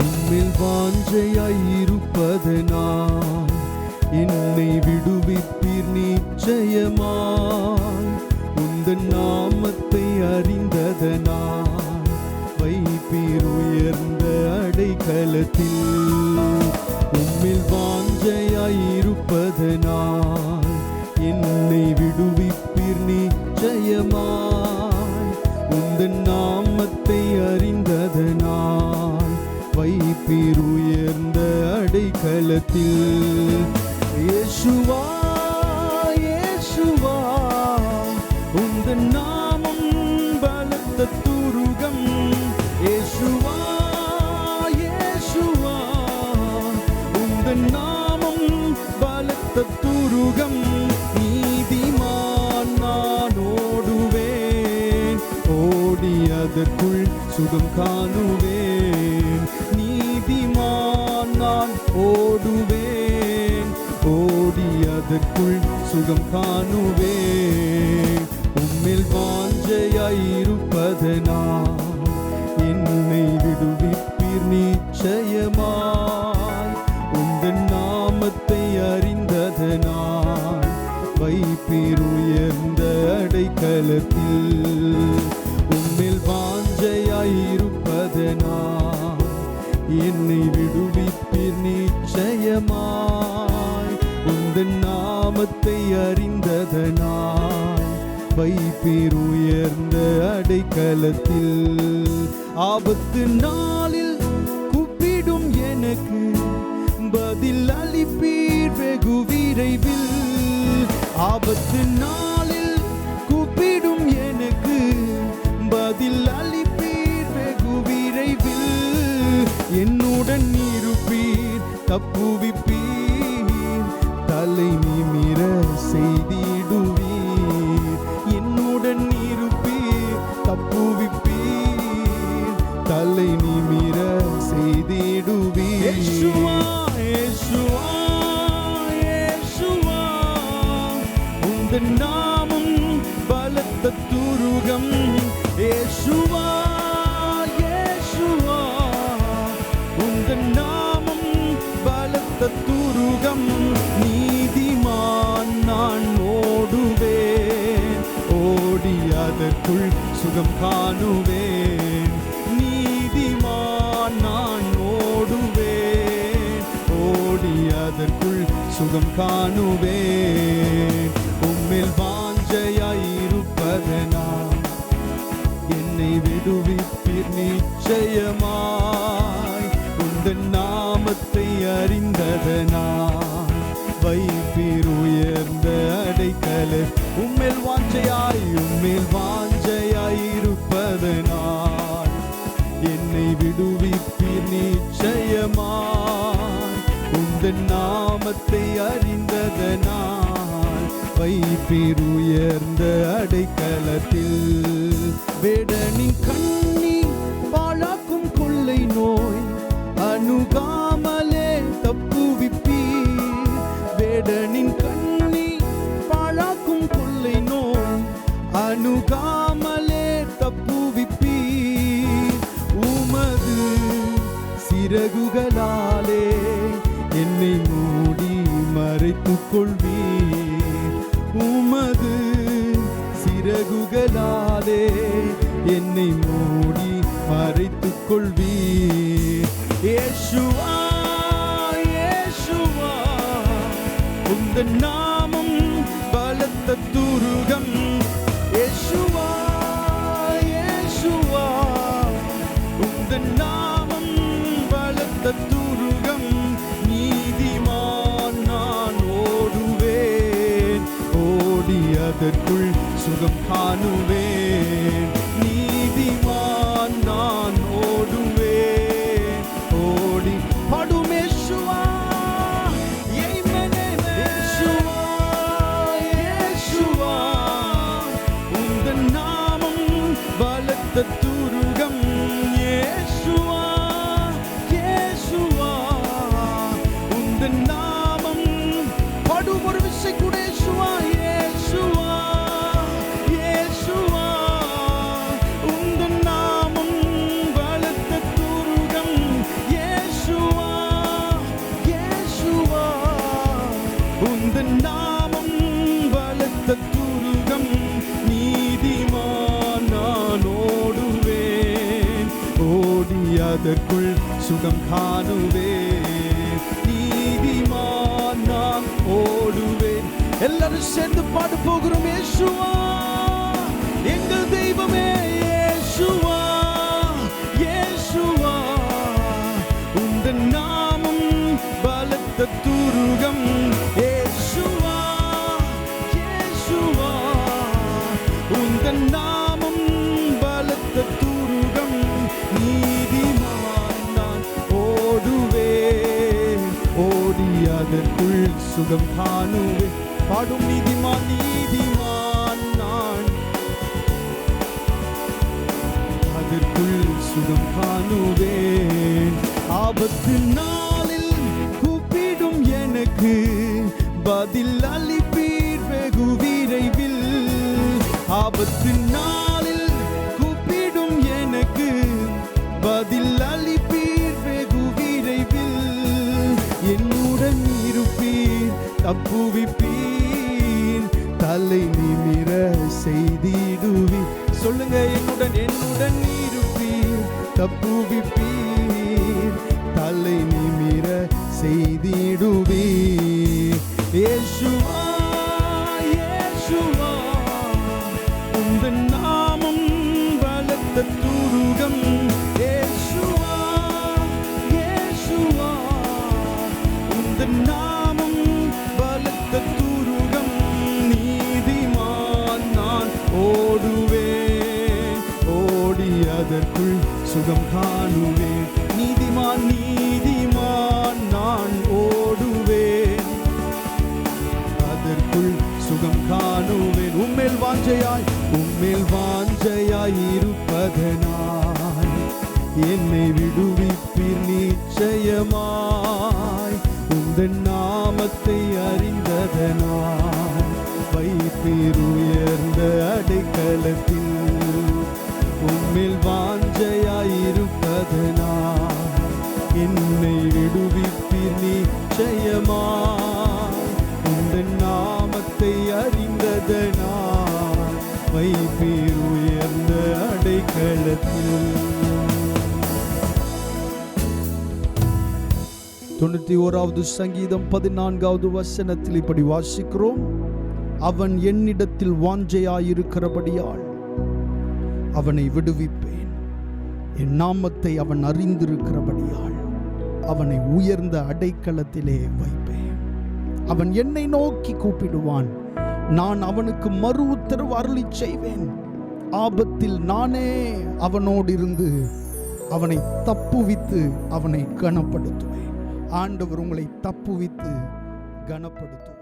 உம்மில் வாஞ்சையாயிருப்பதனால் என்னை விடுவிப்பீர் நிச்சயமாய். உந்தன் நாமத்தை அறிந்ததனால் வைப்பீர் உயர்ந்த அடைக்கலத்தில். அறிந்ததனால் வைப்பீர் உயர்ந்த அடைக்கலத்தில். இயேசுவா இயேசுவா உந்தன் நாமம் பலத்த துருகம். இயேசுவா இயேசுவா உந்தன் நாமம் பலத்த துருகம். நீதிமான் நான் ஓடுவேன். ஓடியதற்குள் சுகம் காணுவேன். ஓடுவேன். ஓடி அதற்குள் சுகம் காணுவேன். உம்மில் வாஞ்சையாயிருப்பதனால் என்னை விடுவிப்பீர் நிச்சயமாய். உந்தன் நாமத்தை அறிந்ததனால் வைப்பீர் உயர்ந்த அடைக்கலத்தில். உம்மில் வாஞ்சையாயிருப்பதனால் என்னை விடுவிப்ப விடுவிப்பீர் நிச்சயமாய். உந்தன் நாமத்தை அறிந்ததனாய். வைப்பீர் உயர்ந்த அடைக்கலத்தில். ஆபத்து நாளில் கூப்பிடும் எனக்கு. பதில் அளிப்பீர் வெகு விரைவில். ஆபத்து நாளில் கூப்பிடும் எனக்கு. பதில் அளிப்பீர் வெகு விரைவில். என்னுடன் தப்புவிப்பீர். தலை நிமிர செய்திடுவீர். என்னுடன் இருப்பீர். தப்புவிப்பீர். தலை நிமிர செய்திடுவீர். நாமம் பலத்த துருகம். ஏசுவா அதற்குள் சுகம் காணுவேன். நீதிமான் நான் ஓடுவேன். ஓடி அதற்குள் சுகம் காணுவேன். உம்மில் வாஞ்சையாயிருப்பதனா என்னை விடுவிப்பீர் நிச்சயமா. பிரியமாய் உந்தன் நாமத்தை அறிந்ததனால் வைப்பீர் உயர்ந்த அடைக்கலத்தில் வேடனின் கண் சிறகுகளாலே என்னை மூடி மறைத்துக் கொள்வீர் உமது சிறகுகளாலே என்னை மூடி மறைத்துக் கொள்வீர் ஏசுவா இயேசுவா உந்தன் நாமம் பலத்த துருகம் ஓடி அதற்குள் சுகம் காணுவேன் துருகம் நீதிமான் நான் ஓடுவேன். ஓடி அதற்குள் சுகம் காணுவேன். நீதிமான் நான் ஓடுவேன். எல்லாரும் சேர்ந்து பாடு போகிறோம் ஏசுவான் உந்தன் நாமம் பலத்த துருகம் நீதிமான் நான் ஓடுவேன். ஓடி அதற்குள் சுகம் காணுவேன். பாடும் நீதிமான் நீதிமான் நான். அதற்குள் சுகம் காணுவேன். ஆபத்து நாளில் கூப்பிடும் எனக்கு பதில் அளிப்பு ஆபத்து நாளில் கூப்பிடும் எனக்கு பதில் அளிப்பீர் வெகு விரைவில். என்னுடன் இருப்பீர் தப்புவிப்பீர் தலை நிமிர செய்திடுவி சொல்லுங்க என்னுடன் என்னுடன் இருப்பீர் தப்புவிப்பீர் தலை நிமிர செய்திடுவீர். வாஞ்சையாய் உம்மேல் வாஞ்சையாய் இருப்பதனாய் என்னை விடுவிப்பீர் நிச்சயமாய் உந்தன் நாமத்தை அறிந்ததனாய் வைப்பீர் உயர்ந்த அடைக்கலத்தில் உம்மில் வாஞ்சையாய் இருப்பதனாய் என்னை விடுவிப்பீர் நிச்சயமாய். தொண்ணூத்தி ஓராவது சங்கீதம் பதினான்காவது வசனத்தில் இப்படி வாசிக்கிறோம். அவன் என்னிடத்தில் வாஞ்சையாயிருக்கிறபடியால் அவனை விடுவிப்பேன். என் நாமத்தை அவன் அறிந்திருக்கிறபடியால் அவனை உயர்ந்த அடைக்கலத்திலே வைப்பேன். அவன் என்னை நோக்கி கூப்பிடுவான். நான் அவனுக்கு மறு உத்தரவு அருளி செய்வேன். ஆபத்தில் நானே அவனோடு இருந்து அவனை தப்புவித்து அவனை கனப்படுத்துவேன். ஆண்டவர் உங்களை தப்புவித்து கனப்படுத்துவார்.